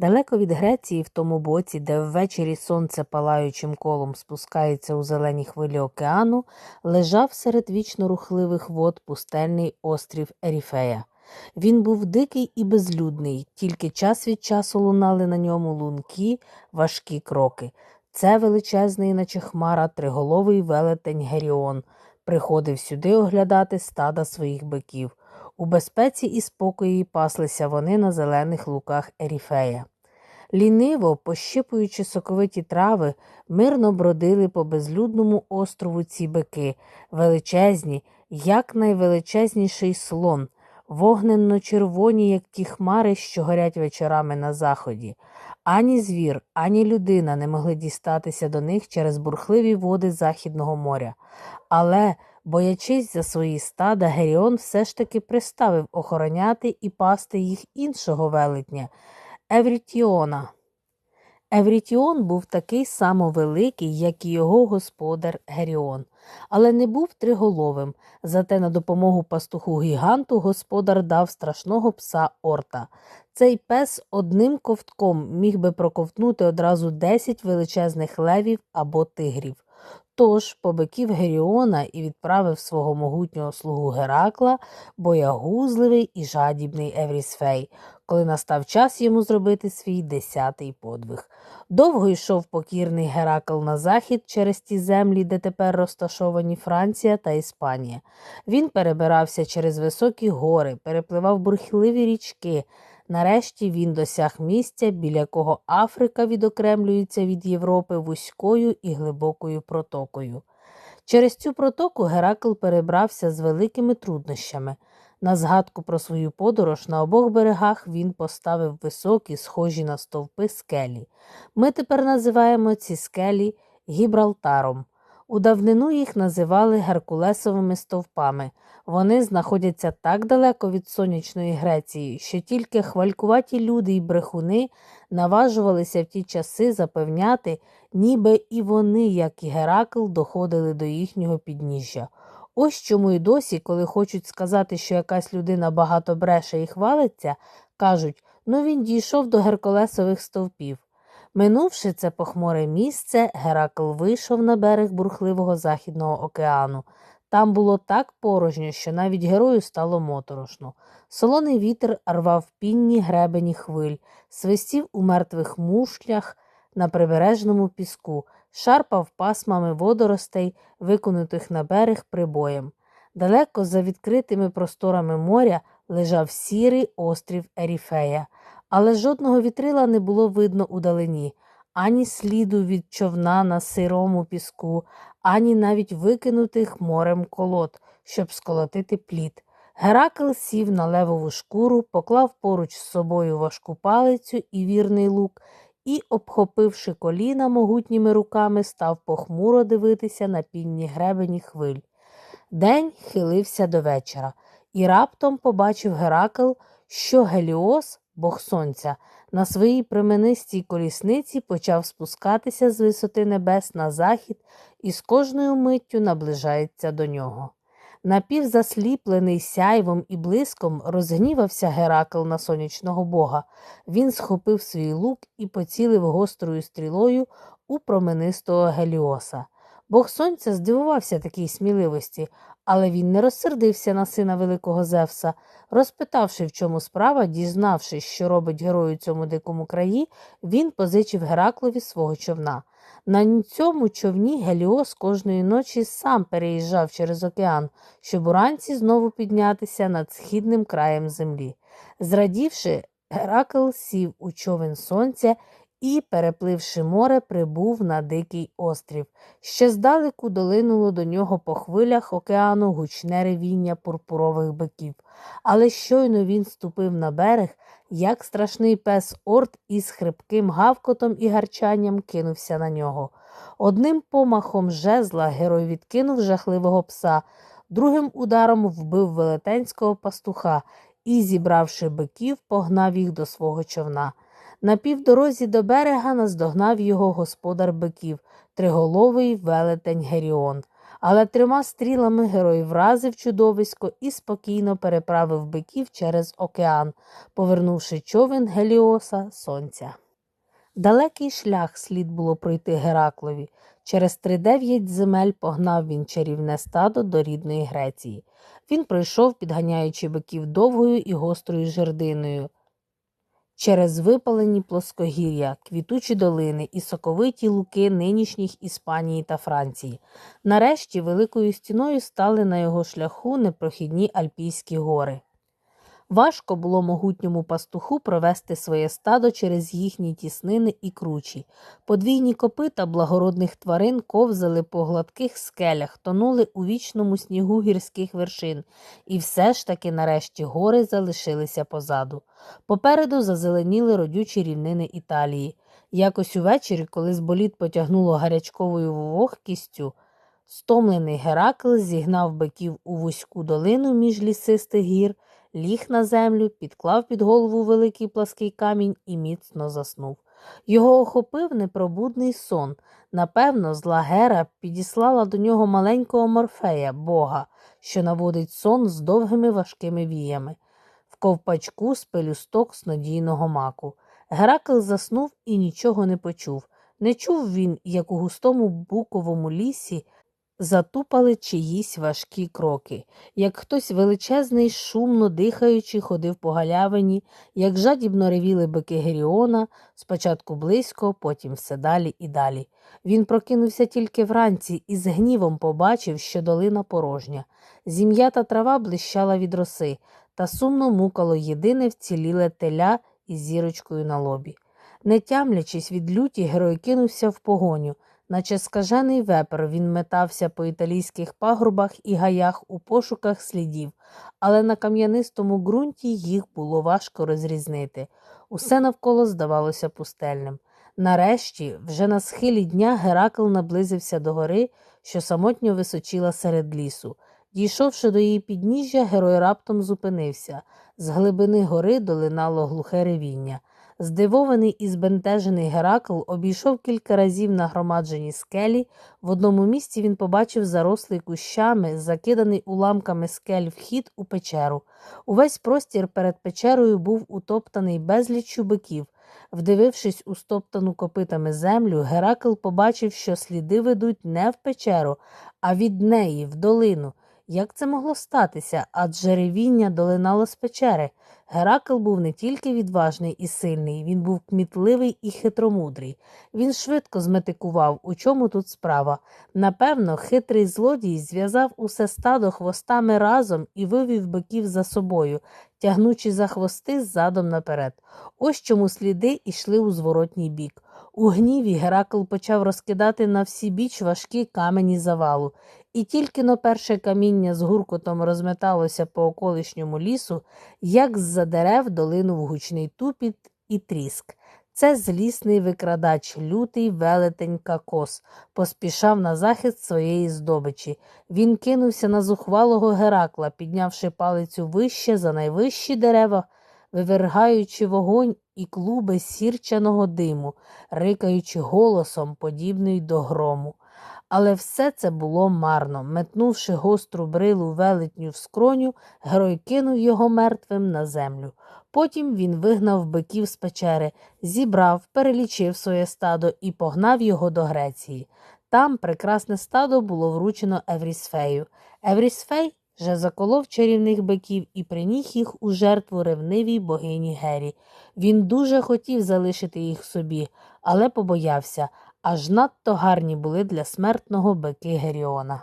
Далеко від Греції, в тому боці, де ввечері сонце палаючим колом спускається у зелені хвилі океану, лежав серед вічно рухливих вод пустельний острів Еріфея. Він був дикий і безлюдний, тільки час від часу лунали на ньому лункі, важкі кроки. Це величезний, наче хмара, триголовий велетень Геріон приходив сюди оглядати стада своїх биків. У безпеці і спокої паслися вони на зелених луках Еріфея. Ліниво, пощипуючи соковиті трави, мирно бродили по безлюдному острову ці бики, величезні, як найвеличезніший слон, вогненно-червоні, як ті хмари, що горять вечорами на заході. Ані звір, ані людина не могли дістатися до них через бурхливі води Західного моря. Але, боячись за свої стада, Геріон все ж таки приставив охороняти і пасти їх іншого велетня Еврітіона. Еврітіон був такий само великий, як і його господар Геріон, але не був триголовим. Зате на допомогу пастуху гіганту господар дав страшного пса Орта. Цей пес одним ковтком міг би проковтнути одразу десять величезних левів або тигрів. Тож побиків Геріона і відправив свого могутнього слугу Геракла, боягузливий і жадібний Еврісфей, коли настав час йому зробити свій десятий подвиг. Довго йшов покірний Геракл на захід через ті землі, де тепер розташовані Франція та Іспанія. Він перебирався через високі гори, перепливав бурхливі річки. Нарешті він досяг місця, біля якого Африка відокремлюється від Європи вузькою і глибокою протокою. Через цю протоку Геракл перебрався з великими труднощами. На згадку про свою подорож на обох берегах він поставив високі, схожі на стовпи скелі. Ми тепер називаємо ці скелі Гібралтаром. У давнину їх називали Геркулесовими стовпами. Вони знаходяться так далеко від сонячної Греції, що тільки хвалькуваті люди й брехуни наважувалися в ті часи запевняти, ніби і вони, як і Геракл, доходили до їхнього підніжжя. Ось чому й досі, коли хочуть сказати, що якась людина багато бреше і хвалиться, кажуть ну він дійшов до Геркулесових стовпів. Минувши це похмуре місце, Геракл вийшов на берег бурхливого Західного океану. Там було так порожньо, що навіть герою стало моторошно. Солоний вітер рвав пінні гребені хвиль, свистів у мертвих мушлях на прибережному піску, шарпав пасмами водоростей, виконутих на берег прибоєм. Далеко за відкритими просторами моря лежав сірий острів Еріфея, але жодного вітрила не було видно удалині, ані сліду від човна на сирому піску, ані навіть викинутих морем колод, щоб сколотити плід. Геракл сів на левову шкуру, поклав поруч з собою важку палицю і вірний лук і, обхопивши коліна могутніми руками, став похмуро дивитися на пінні гребені хвиль. День хилився до вечора, і раптом побачив Геракл, що Геліос, бог сонця, на своїй пременистій колісниці почав спускатися з висоти небес на захід і з кожною миттю наближається до нього. Напівзасліплений сяйвом і блиском розгнівався Геракл на сонячного бога. Він схопив свій лук і поцілив гострою стрілою у променистого Геліоса. Бог сонця здивувався такій сміливості, але він не розсердився на сина великого Зевса. Розпитавши, в чому справа, дізнавшись, що робить герою цьому дикому краї, він позичив Гераклові свого човна. На цьому човні Геліос кожної ночі сам переїжджав через океан, щоб уранці знову піднятися над східним краєм землі. Зрадівши, Геракл сів у човен сонця і, перепливши море, прибув на дикий острів. Ще здалеку долинуло до нього по хвилях океану гучне ревіння пурпурових биків. Але щойно він ступив на берег, як страшний пес Орд із хрипким гавкотом і гарчанням кинувся на нього. Одним помахом жезла герой відкинув жахливого пса, другим ударом вбив велетенського пастуха і, зібравши биків, погнав їх до свого човна. На півдорозі до берега наздогнав його господар биків, триголовий велетень Геріон. Але трьома стрілами герой вразив чудовисько і спокійно переправив биків через океан, повернувши човен Геліоса сонця. Далекий шлях слід було пройти Гераклові. Через тридев'ять земель погнав він чарівне стадо до рідної Греції. Він пройшов, підганяючи биків довгою і гострою жердиною. Через випалені плоскогір'я, квітучі долини і соковиті луки нинішніх Іспанії та Франції. Нарешті великою стіною стали на його шляху непрохідні Альпійські гори. Важко було могутньому пастуху провести своє стадо через їхні тіснини і кручі. Подвійні копита благородних тварин ковзали по гладких скелях, тонули у вічному снігу гірських вершин, і все ж таки нарешті гори залишилися позаду. Попереду зазеленіли родючі рівнини Італії. Якось увечері, коли з боліт потягнуло гарячковою вогкістю, стомлений Геракл зігнав биків у вузьку долину між лісистих гір ліг на землю, підклав під голову великий плаский камінь і міцно заснув. Його охопив непробудний сон. Напевно, зла Гера підіслала до нього маленького морфея, бога, що наводить сон з довгими важкими віями, в ковпачку з пелюсток снодійного маку. Геракл заснув і нічого не почув. Не чув він, як у густому буковому лісі Затупали чиїсь важкі кроки, як хтось величезний, шумно дихаючи, ходив по галявині, як жадібно ревіли бики Геріона, спочатку близько, потім все далі і далі. Він прокинувся тільки вранці і з гнівом побачив, що долина порожня. Зім'я та трава блищала від роси, та сумно мукало єдине вціліле теля із зірочкою на лобі. Не тямлячись від люті, герой кинувся в погоню. Наче скажений вепер він метався по італійських пагорбах і гаях у пошуках слідів, але на кам'янистому ґрунті їх було важко розрізнити. Усе навколо здавалося пустельним. Нарешті, вже на схилі дня, Геракл наблизився до гори, що самотньо височила серед лісу. Дійшовши до її підніжжя, герой раптом зупинився. З глибини гори долинало глухе ревіння. Здивований і збентежений Геракл обійшов кілька разів нагромаджені скелі. В одному місці він побачив зарослий кущами, закиданий уламками скель вхід у печеру. Увесь простір перед печерою був утоптаний безліччю биків. Вдивившись у стоптану копитами землю, Геракл побачив, що сліди ведуть не в печеру, а від неї, в долину. Як це могло статися? Адже ревіння долинало з печери. Геракл був не тільки відважний і сильний, він був кмітливий і хитромудрий. Він швидко зметикував, у чому тут справа. Напевно, хитрий злодій зв'язав усе стадо хвостами разом і вивів биків за собою, тягнучи за хвости задом наперед. Ось чому сліди йшли у зворотній бік. У гніві Геракл почав розкидати на всі біч важкі камені завалу, і тільки но перше каміння з гуркотом розметалося по околишньому лісу, як з-за дерев долинув гучний тупіт і тріск. Це злісний викрадач, лютий велетень Какос, поспішав на захист своєї здобичі. Він кинувся на зухвалого Геракла, піднявши палицю вище за найвищі дерева, вивергаючи вогонь і клуби сірчаного диму, рикаючи голосом, подібний до грому. Але все це було марно. Метнувши гостру брилу велетню в скроню, герой кинув його мертвим на землю. Потім він вигнав биків з печери, зібрав, перелічив своє стадо і погнав його до Греції. Там прекрасне стадо було вручено Еврісфею. Еврісфей же заколов чарівних биків і приніг їх у жертву ревнивій богині Гері. Він дуже хотів залишити їх собі, але побоявся аж надто гарні були для смертного бики Геріона.